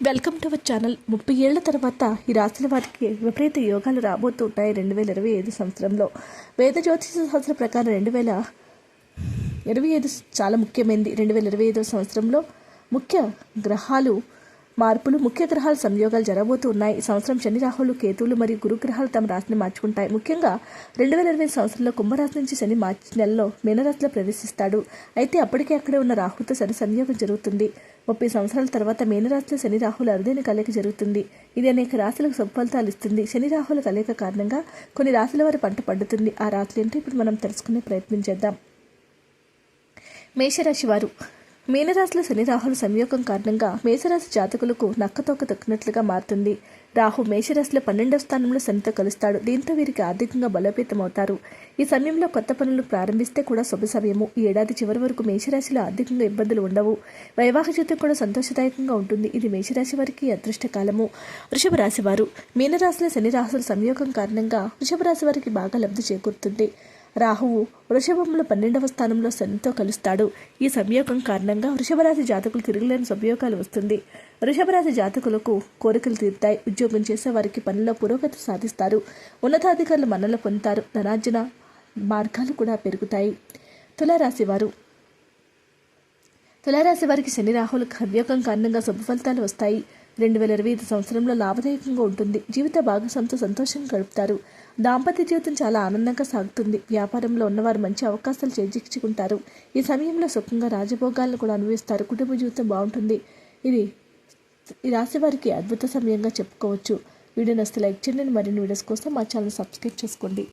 Welcome to our channel. ముప్పై ఏళ్ళ తర్వాత ఈ రాసిన వారికి విపరీత యోగాలు రాబోతుంటాయి రెండు వేల ఇరవై ఐదు సంవత్సరంలో. వేద జ్యోతిష శాస్త్రం ప్రకారం రెండు వేల ఇరవై ఐదు చాలా ముఖ్యమైనది రెండు వేల ఇరవై ఐదో సంవత్సరంలో ముఖ్య గ్రహాలు మార్పులు ముఖ్య గ్రహాల సంయోగాలు జరగబోతూ ఉన్నాయి ఈ సంవత్సరం శని రాహులు కేతువులు మరియు గురుగ్రహాలు తమ రాశిని మార్చుకుంటాయి. ముఖ్యంగా రెండు వేల ఇరవై సంవత్సరంలో కుంభరాశి నుంచి శని మార్చి నెలలో మీనరాశిలో ప్రవేశిస్తాడు. అయితే అప్పటికే అక్కడే ఉన్న రాహుతో శని సంయోగం జరుగుతుంది. ముప్పై సంవత్సరాల తర్వాత మీనరాశిలో శని రాహుల అరుదైన కలయిక జరుగుతుంది. ఇది అనేక రాశులకు సత్ఫలితాలు ఇస్తుంది. శని రాహుల కలయిక కారణంగా కొన్ని రాశుల వారి పంట పండుతుంది. ఆ రాశులు ఏంటో ఇప్పుడు మనం తెలుసుకునే ప్రయత్నం చేద్దాం. మేషరాశి వారు మీనరాశిలో శని రాహుల సంయోగం కారణంగా మేషరాశి జాతకులకు నక్కతోక తొక్కినట్లుగా మారుతుంది. రాహు మేషరాశిలో పన్నెండవ స్థానంలో శనితో కలుస్తాడు. దీంతో వీరికి ఆర్థికంగా బలోపేతమవుతారు. ఈ సమయంలో కొత్త పనులు ప్రారంభిస్తే కూడా శుభ సమయము. ఈ ఏడాది చివరి వరకు మేషరాశిలో ఆర్థికంగా ఇబ్బందులు ఉండవు. వైవాహిక జీవితం కూడా సంతోషదాయకంగా ఉంటుంది. ఇది మేషరాశి వారికి అదృష్టకాలము. వృషభ రాశి వారు. మీనరాశిలో శని రాశుల సంయోగం కారణంగా వృషభ రాశి వారికి బాగా లబ్ధి చేకూరుతుంది. రాహువు వృషభంలో పన్నెండవ స్థానంలో శనితో కలుస్తాడు. ఈ సంయోగం కారణంగా వృషభరాశి జాతకులు తిరగలేని సంయోగాలు వస్తుంది. వృషభరాశి జాతకులకు కోరికలు తీరుతాయి. ఉద్యోగం చేసే వారికి పనిలో పురోగతి సాధిస్తారు. ఉన్నతాధికారులు మన్నలు పొందుతారు. ధనార్జన మార్గాలు కూడా పెరుగుతాయి. తులారాశి వారు. తులారాశి వారికి శని రాహుల సంయోగం కారణంగా శుభ ఫలితాలు వస్తాయి. రెండు వేల ఇరవై ఐదు సంవత్సరంలో లాభదాయకంగా ఉంటుంది. జీవిత భాగస్వామితో సంతోషంగా గడుపుతారు. దాంపత్య జీవితం చాలా ఆనందంగా సాగుతుంది. వ్యాపారంలో ఉన్నవారు మంచి అవకాశాలు చేజిక్చుకుంటారు ఈ సమయంలో సుఖంగా రాజభోగాలను కూడా అనుభవిస్తారు. కుటుంబ జీవితం బాగుంటుంది. ఇది ఈ రాశి వారికి అద్భుత సమయంగా చెప్పుకోవచ్చు. వీడియో నస్తే లైక్ చేయండి. మరిన్ని వీడియోస్ కోసం మా ఛానల్ సబ్స్క్రైబ్ చేసుకోండి.